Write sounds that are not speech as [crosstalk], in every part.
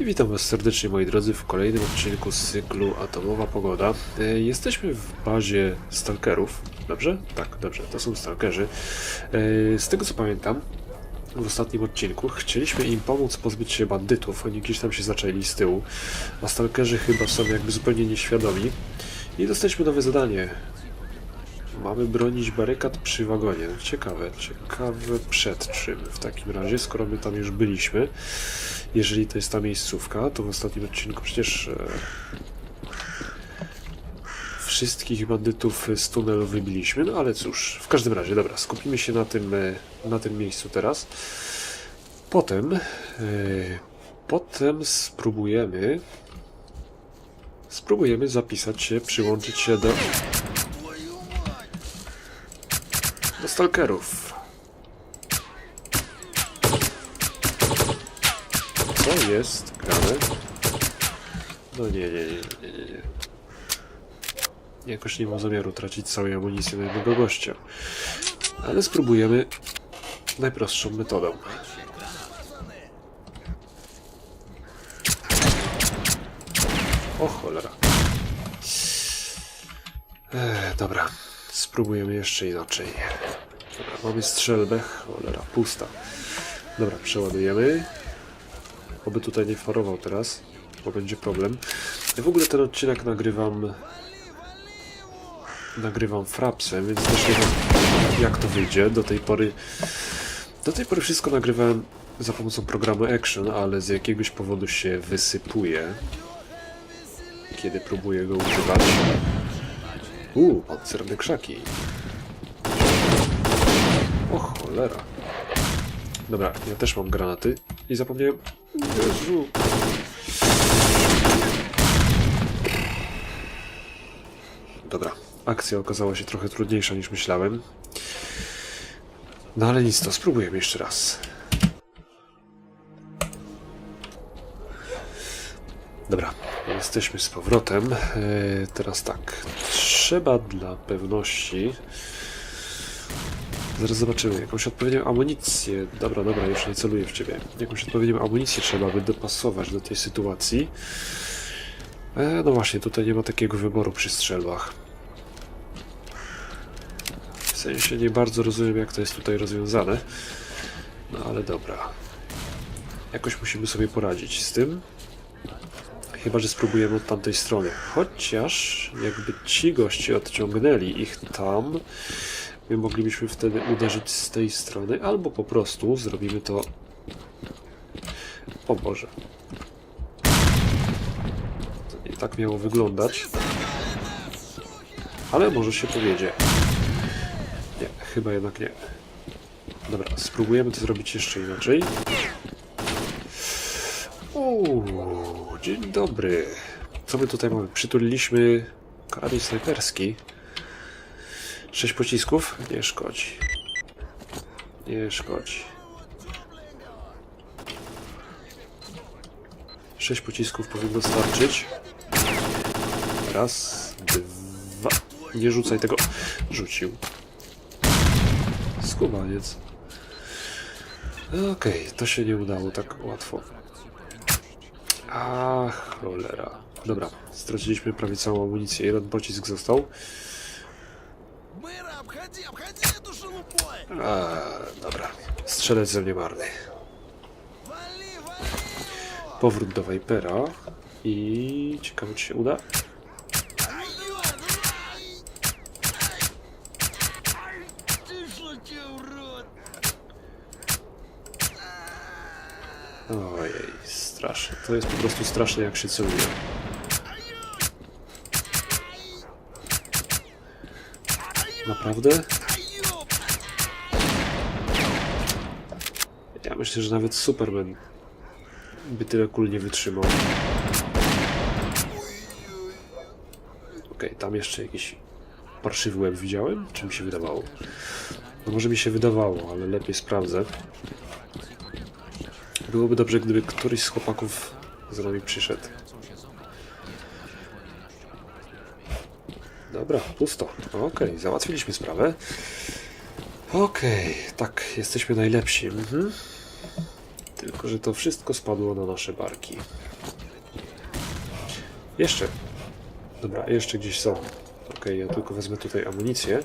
I witam Was serdecznie moi drodzy w kolejnym odcinku z cyklu Atomowa Pogoda. E, Jesteśmy w bazie stalkerów, dobrze? Tak, dobrze, to są stalkerzy. E, Z tego co pamiętam, w ostatnim odcinku chcieliśmy im pomóc pozbyć się bandytów, oni gdzieś tam się zaczęli z tyłu, a stalkerzy chyba są jakby zupełnie nieświadomi. I dostaliśmy nowe zadanie. Mamy bronić barykad przy wagonie. Ciekawe, ciekawe przed czym w takim razie, skoro my tam już byliśmy. Jeżeli to jest ta miejscówka, to w ostatnim odcinku przecież e, wszystkich bandytów z tunelu wybiliśmy, no ale cóż, w każdym razie, dobra, skupimy się na tym, e, na tym miejscu teraz. Potem, e, potem spróbujemy, spróbujemy zapisać się, przyłączyć się do, do stalkerów. Co jest grane? No nie, nie, nie, nie, nie. Jakoś nie mam zamiaru tracić całej amunicji na jednego gościa. Ale spróbujemy najprostszą metodą. O cholera. Ech, dobra, spróbujemy jeszcze inaczej. Dobra, mamy strzelbę. Cholera, pusta. Dobra, przeładujemy. Oby tutaj nie farował teraz, bo będzie problem. Ja w ogóle ten odcinek nagrywam nagrywam frapsem, więc też nie wiem jak to wyjdzie. Do tej pory do tej pory wszystko nagrywałem za pomocą programu Action, ale z jakiegoś powodu się wysypuje kiedy próbuję go używać. Uuu, pancerne krzaki. O cholera. Dobra, ja też mam granaty i zapomniałem... Jezu. Dobra, akcja okazała się trochę trudniejsza niż myślałem. No ale nic, to spróbujemy jeszcze raz. Dobra, jesteśmy z powrotem. E, teraz tak, trzeba dla pewności. Zaraz zobaczymy, jakąś odpowiednią amunicję. Dobra, dobra, już nie celuję w ciebie. Jakąś odpowiednią amunicję trzeba by dopasować do tej sytuacji. E, no właśnie, tutaj nie ma takiego wyboru przy strzelbach. W sensie nie bardzo rozumiem, jak to jest tutaj rozwiązane. No ale dobra. Jakoś musimy sobie poradzić z tym. Chyba, że spróbujemy od tamtej strony. Chociaż jakby ci goście odciągnęli ich tam, my moglibyśmy wtedy uderzyć z tej strony, albo po prostu zrobimy to... O Boże. To nie tak miało wyglądać. Ale może się powiedzie. Nie, chyba jednak nie. Dobra, spróbujemy to zrobić jeszcze inaczej. Uuu, dzień dobry. Co my tutaj mamy? Przytuliliśmy karabin snajperski. Sześć pocisków? Nie szkodzi. Nie szkodzi. Sześć pocisków powinno starczyć. Raz, dwa. Nie rzucaj tego. Rzucił. Skubaniec. Okej, to się nie udało tak łatwo. Ach, cholera. Dobra, straciliśmy prawie całą amunicję. Jeden pocisk został. A, dobra. Strzelec ze mnie marny. Powrót do Vipera. I ciekawe, czy się uda. Ojej, straszne. To jest po prostu straszne, jak się celuje. Naprawdę? Ja myślę, że nawet Superman by tyle kul nie wytrzymał. Okej, tam jeszcze jakiś parszywy łeb widziałem? Czy mi się wydawało? No może mi się wydawało, ale lepiej sprawdzę. Byłoby dobrze, gdyby któryś z chłopaków z nami przyszedł. Dobra, pusto. Okej, załatwiliśmy sprawę. Okej, tak, jesteśmy najlepsi. Mhm. Tylko, że to wszystko spadło na nasze barki. Jeszcze. Dobra, jeszcze gdzieś są. Okej, ja tylko wezmę tutaj amunicję.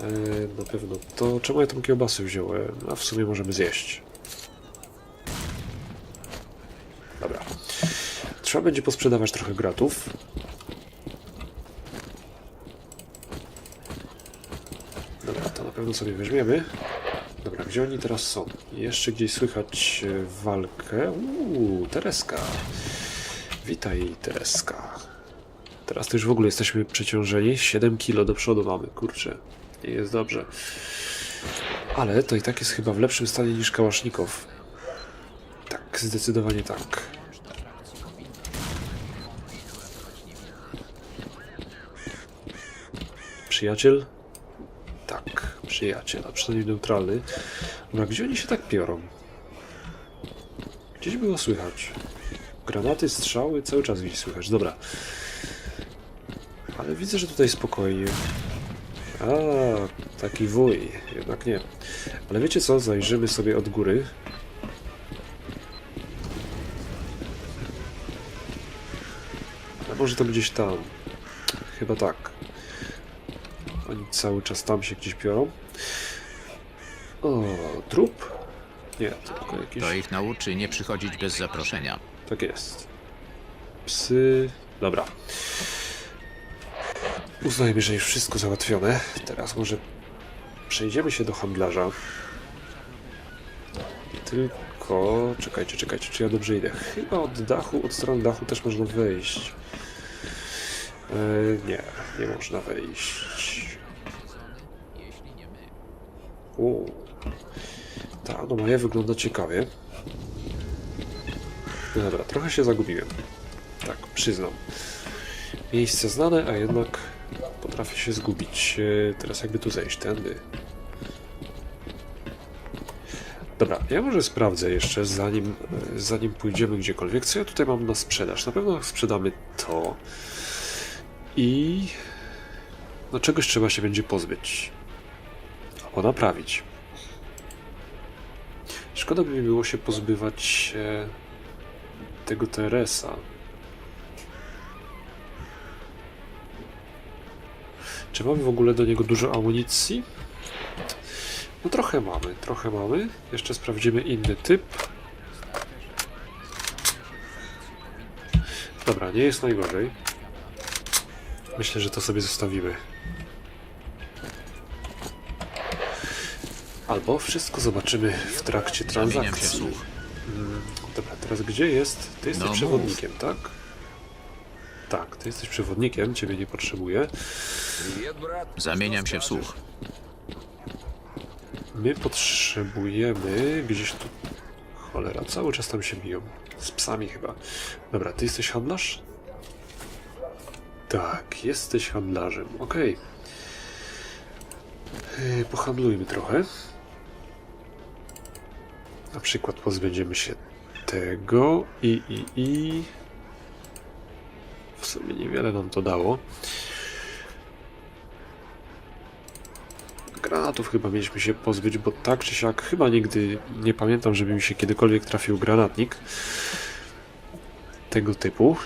E, na pewno to. Czemu ja tą kiełbasę wziąłem? A w sumie możemy zjeść. Dobra. Trzeba będzie posprzedawać trochę gratów. Dobra, to na pewno sobie weźmiemy. Dobra, gdzie oni teraz są? Jeszcze gdzieś słychać e, walkę. Uuu, Tereska. Witaj, Tereska. Teraz to już w ogóle jesteśmy przeciążeni. 7 kilo do przodu mamy, kurczę. Nie jest dobrze. Ale to i tak jest chyba w lepszym stanie niż Kałasznikow. Tak, zdecydowanie tak. Przyjaciel? Tak, przyjaciel, a przynajmniej neutralny. No gdzie oni się tak piorą? Gdzieś było słychać. Granaty, strzały, cały czas gdzieś słychać. Dobra. Ale widzę, że tutaj spokojnie. A, taki wuj. Jednak nie. Ale wiecie co? Zajrzymy sobie od góry. A może to gdzieś tam. Chyba tak. Oni cały czas tam się gdzieś biorą. O, trup? Nie, to tylko jakieś... To ich nauczy nie przychodzić bez zaproszenia. Tak jest. Psy. Dobra. Uznajmy, że już wszystko załatwione. Teraz może przejdziemy się do handlarza. Tylko. Czekajcie, czekajcie, czy ja dobrze idę? Chyba od dachu, od strony dachu też można wejść. E, nie, nie można wejść. O. Ta anomalia wygląda ciekawie. No Dobra, trochę się zagubiłem. Tak, przyznam. Miejsce znane, a jednak potrafię się zgubić. E, Teraz jakby tu zejść, tędy. Dobra, ja może sprawdzę jeszcze, zanim, e, zanim pójdziemy gdziekolwiek, co ja tutaj mam na sprzedaż. Na pewno sprzedamy to. I... No czegoś trzeba się będzie pozbyć. Naprawić. Szkoda by było się pozbywać e, tego Teresa. Czy mamy w ogóle do niego dużo amunicji? No trochę mamy, trochę mamy. Jeszcze sprawdzimy inny typ. Dobra, nie jest najgorzej. Myślę, że to sobie zostawimy. Albo wszystko zobaczymy w trakcie Zamieniam się w transakcji. słuch. Mm, Dobra, teraz gdzie jest? Ty jesteś No mów. przewodnikiem, tak? Tak, ty jesteś przewodnikiem, ciebie nie potrzebuję. Zamieniam się w słuch. My potrzebujemy gdzieś tu. Cholera, cały czas tam się biją. Z psami chyba. Dobra, ty jesteś handlarz? Tak, jesteś handlarzem. Okej. Yy, Pohandlujmy trochę. Na przykład pozbędziemy się tego i i i. W sumie niewiele nam to dało. Granatów chyba mieliśmy się pozbyć, bo tak czy siak chyba nigdy nie pamiętam, żeby mi się kiedykolwiek trafił granatnik tego typu.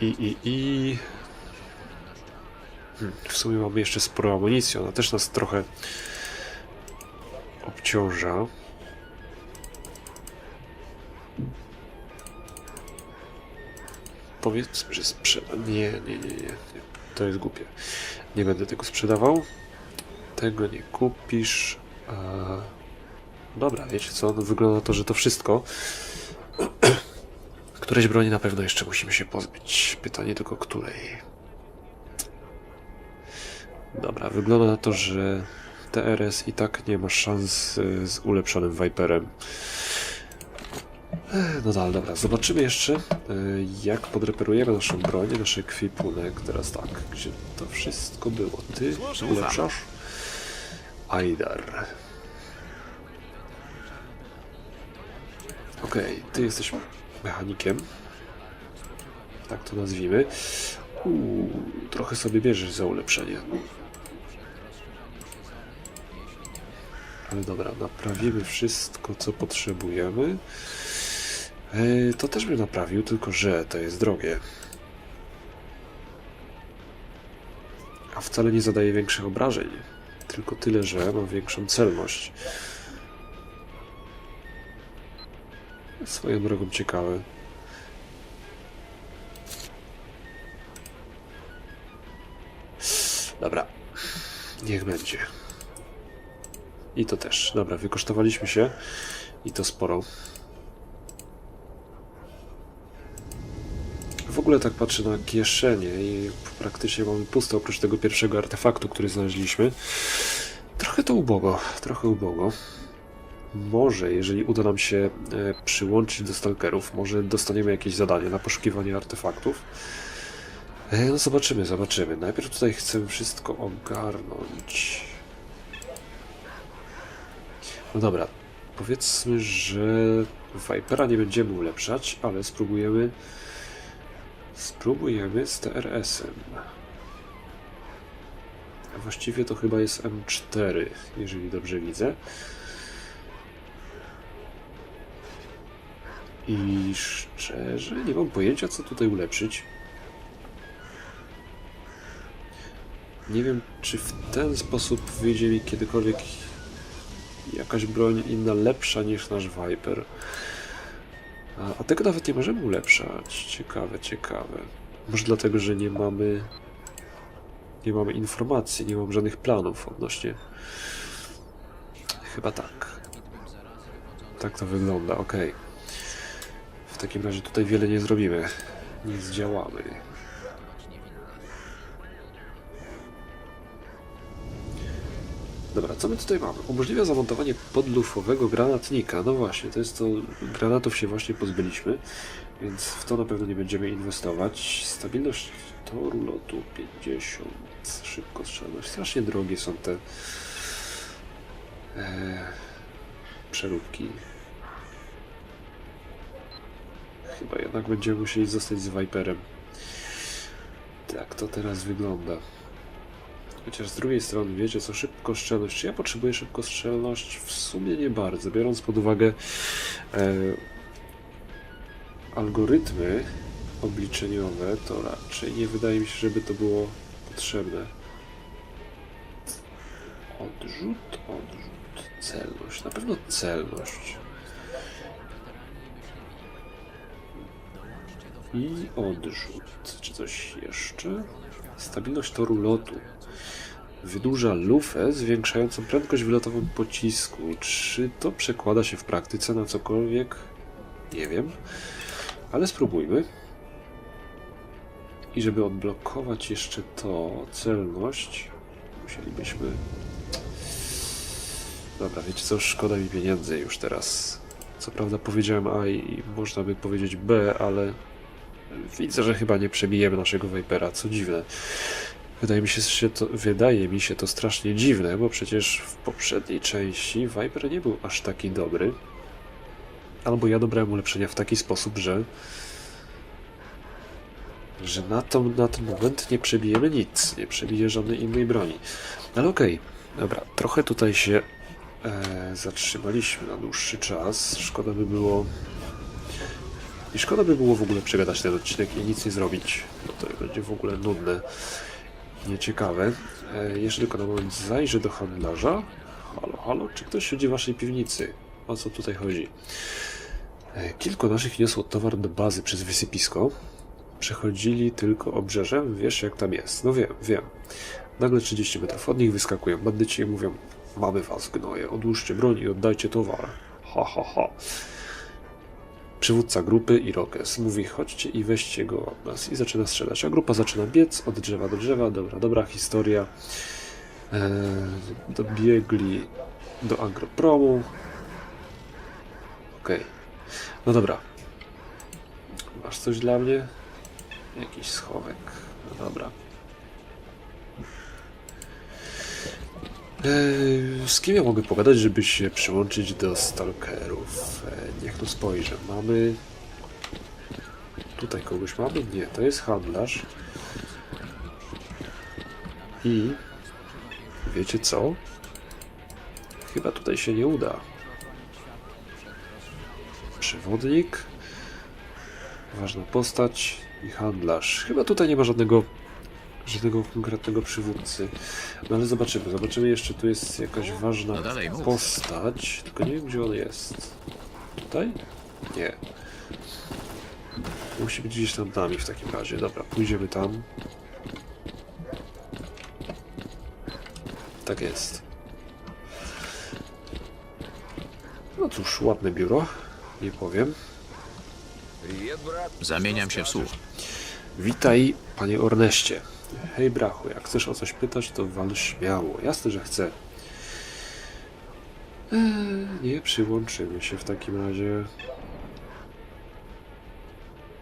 I, i, i... Hmm, w sumie mamy jeszcze sporo amunicji, ona też nas trochę obciąża. Powiedzmy, że sprzeda... Nie, nie, nie, nie, nie. To jest głupie. Nie będę tego sprzedawał. Tego nie kupisz. A... Dobra, wiecie co? No, wygląda na to, że to wszystko. [clears throat] Któreś broni na pewno jeszcze musimy się pozbyć. Pytanie tylko której. Dobra, wygląda na to, że TRS i tak nie ma szans y, z ulepszonym Viperem. No dalej, dobra, zobaczymy jeszcze, y, jak podreperujemy naszą broń, nasz ekwipunek. Teraz tak, gdzie to wszystko było? Ty ulepszasz? Aidar. Okej, ty jesteś mechanikiem. Tak to nazwijmy. Uuu, trochę sobie bierzesz za ulepszenie. Ale dobra, naprawimy wszystko, co potrzebujemy. E, to też bym naprawił, tylko że to jest drogie. A wcale nie zadaje większych obrażeń. Tylko tyle, że ma większą celność. Swoją drogą ciekawe. Dobra. Niech będzie. I to też. Dobra, wykosztowaliśmy się. I to sporo. Ogóle tak patrzę na kieszenie i praktycznie mamy puste oprócz tego pierwszego artefaktu, który znaleźliśmy. Trochę to ubogo, trochę ubogo. Może, jeżeli uda nam się e, przyłączyć do stalkerów, może dostaniemy jakieś zadanie na poszukiwanie artefaktów. E, no zobaczymy, zobaczymy. Najpierw tutaj chcę wszystko ogarnąć. No dobra, powiedzmy, że Vipera nie będziemy ulepszać, ale spróbujemy Spróbujemy z TRS-em. Właściwie to chyba jest M4, jeżeli dobrze widzę. I szczerze nie mam pojęcia, co tutaj ulepszyć. Nie wiem, czy w ten sposób wyjdzie mi kiedykolwiek jakaś broń inna lepsza niż nasz Viper. A, a tego nawet nie możemy ulepszać. Ciekawe, ciekawe. Może dlatego, że nie mamy. Nie mamy informacji, nie mam żadnych planów odnośnie. Chyba tak. Tak to wygląda, ok. W takim razie tutaj wiele nie zrobimy. Nie zdziałamy. Dobra, co my tutaj mamy? Umożliwia zamontowanie podlufowego granatnika. No właśnie, to jest to. Granatów się właśnie pozbyliśmy, więc w to na pewno nie będziemy inwestować. Stabilność toru lotu 50, szybkostrzelność. Strasznie drogie są te e, przeróbki. Chyba jednak będziemy musieli zostać z Viperem. Tak to teraz wygląda. Chociaż z drugiej strony, wiecie co, szybkostrzelność. Czy ja potrzebuję szybkostrzelność? W sumie nie bardzo, biorąc pod uwagę e, algorytmy obliczeniowe, to raczej nie wydaje mi się, żeby to było potrzebne. Odrzut, odrzut, celność. Na pewno celność. I odrzut. Czy coś jeszcze? Stabilność toru lotu. Wydłuża lufę, zwiększającą prędkość wylotową pocisku. Czy to przekłada się w praktyce na cokolwiek? Nie wiem. Ale spróbujmy. I żeby odblokować jeszcze to, celność, musielibyśmy... Dobra, wiecie co, szkoda mi pieniędzy już teraz. Co prawda powiedziałem A i można by powiedzieć B, ale widzę, że chyba nie przebijemy naszego Vipera, co dziwne. Wydaje mi się, że to, wydaje mi się to strasznie dziwne, bo przecież w poprzedniej części Viper nie był aż taki dobry. Albo ja dobrałem ulepszenia w taki sposób, że że na, to, na ten moment nie przebijemy nic, nie przebije żadnej innej broni. Ale okej, dobra, trochę tutaj się e, zatrzymaliśmy na dłuższy czas. Szkoda by było i szkoda by było w ogóle przegadać ten odcinek i nic nie zrobić, bo to będzie w ogóle nudne, nieciekawe. E, jeszcze tylko na moment zajrzę do handlarza. Halo, halo, czy ktoś siedzi w waszej piwnicy? O co tutaj chodzi? E, kilku naszych niosło towar do bazy przez wysypisko. Przechodzili tylko obrzeżem, wiesz jak tam jest. No wiem, wiem. Nagle 30 metrów od nich wyskakują bandyci i mówią Mamy was, gnoje, odłóżcie broń i oddajcie towar. Ha, ha, ha. Przywódca grupy Irokes mówi chodźcie i weźcie go od nas i zaczyna strzelać, a grupa zaczyna biec od drzewa do drzewa, dobra, dobra historia. Eee, dobiegli do agropromu. Okej, no dobra. Masz coś dla mnie? Jakiś schowek, no dobra. Z kim ja mogę pogadać, żeby się przyłączyć do stalkerów? Eee, niech tu spojrzę. Mamy... Tutaj kogoś mamy? Nie, to jest handlarz. I... Wiecie co? chyba tutaj się nie uda. Przewodnik. Ważna postać i handlarz. Chyba tutaj nie ma żadnego żadnego konkretnego przywódcy. No ale zobaczymy. Zobaczymy jeszcze, tu jest jakaś ważna No dalej postać. Tylko nie wiem, gdzie on jest. Tutaj? Nie. Musi być gdzieś tam nami w takim razie. Dobra, pójdziemy tam. Tak jest. No cóż, ładne biuro. Nie powiem. Zamieniam się w słuch. Witaj, panie Orneście. Hej, brachu, jak chcesz o coś pytać, to wal śmiało. Jasne, że chcę. Eee, nie przyłączymy się w takim razie.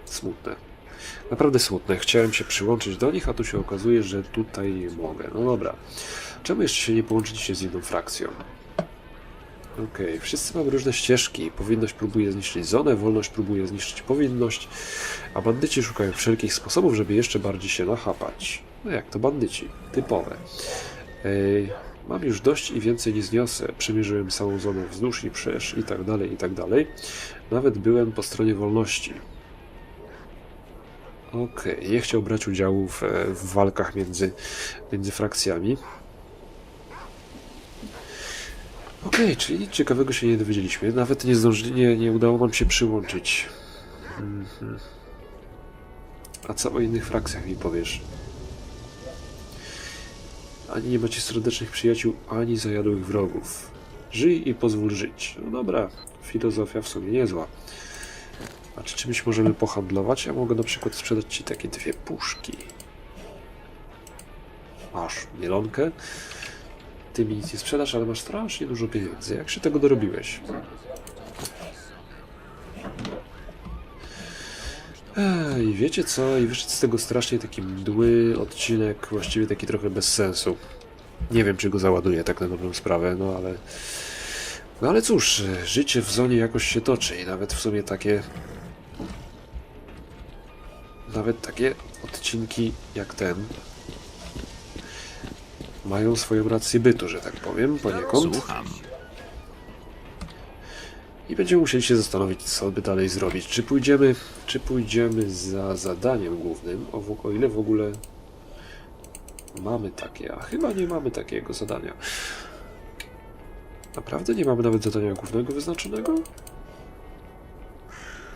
Smutne. Naprawdę smutne. Chciałem się przyłączyć do nich, a tu się okazuje, że tutaj nie mogę. No dobra. Czemu jeszcze się nie połączyliście z inną frakcją? Okej, wszyscy mamy różne ścieżki. Powinność próbuje zniszczyć zonę, wolność próbuje zniszczyć powinność, a bandyci szukają wszelkich sposobów, żeby jeszcze bardziej się nachapać. No jak to bandyci, typowe. Ej, mam już dość i więcej nie zniosę. Przemierzyłem całą zonę wzdłuż i wszerz i tak dalej, i tak dalej. Nawet byłem po stronie wolności. Okej, nie chciał brać udziału w, e, w walkach między, między frakcjami. Okej, czyli nic ciekawego się nie dowiedzieliśmy. Nawet nie nie, nie udało nam się przyłączyć. Mhm. A co o innych frakcjach mi powiesz? Ani nie macie serdecznych przyjaciół, ani zajadłych wrogów. Żyj i pozwól żyć. No dobra, filozofia w sumie niezła. A czy czymś możemy pohandlować? Ja mogę na przykład sprzedać ci takie dwie puszki. Masz mielonkę. Ty mi nic nie sprzedasz, ale masz strasznie dużo pieniędzy. Jak się tego dorobiłeś? Ej, wiecie co? I wyszedł z tego strasznie taki mdły odcinek, właściwie taki trochę bez sensu. Nie wiem, czy go załaduję tak na dobrą sprawę, no ale... No ale cóż, życie w zonie jakoś się toczy i nawet w sumie takie... Nawet takie odcinki jak ten mają swoją rację bytu, że tak powiem, poniekąd. Słucham. I będziemy musieli się zastanowić, co by dalej zrobić. Czy pójdziemy, czy pójdziemy za zadaniem głównym, o, o ile w ogóle mamy takie, a chyba nie mamy takiego zadania. Naprawdę nie mamy nawet zadania głównego wyznaczonego?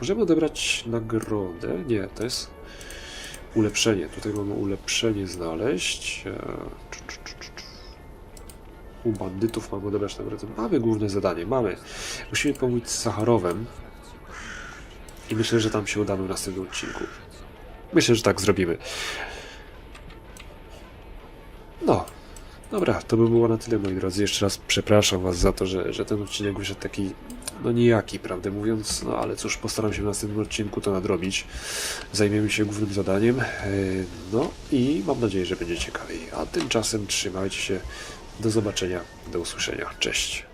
Możemy odebrać nagrodę. Nie, to jest ulepszenie. Tutaj mamy ulepszenie znaleźć. Czu, czu. U bandytów mamy odebrać nagrodę. Mamy główne zadanie, mamy. Musimy pomóc z Sacharowem. I myślę, że tam się udamy w następnym odcinku. Myślę, że tak zrobimy. No. Dobra, to by było na tyle, moi drodzy. Jeszcze raz przepraszam Was za to, że, że ten odcinek wyszedł taki, no nijaki, prawdę mówiąc. No ale cóż, postaram się w następnym odcinku to nadrobić. Zajmiemy się głównym zadaniem. Yy, No i mam nadzieję, że będzie ciekawiej. A tymczasem trzymajcie się. Do zobaczenia, do usłyszenia. Cześć.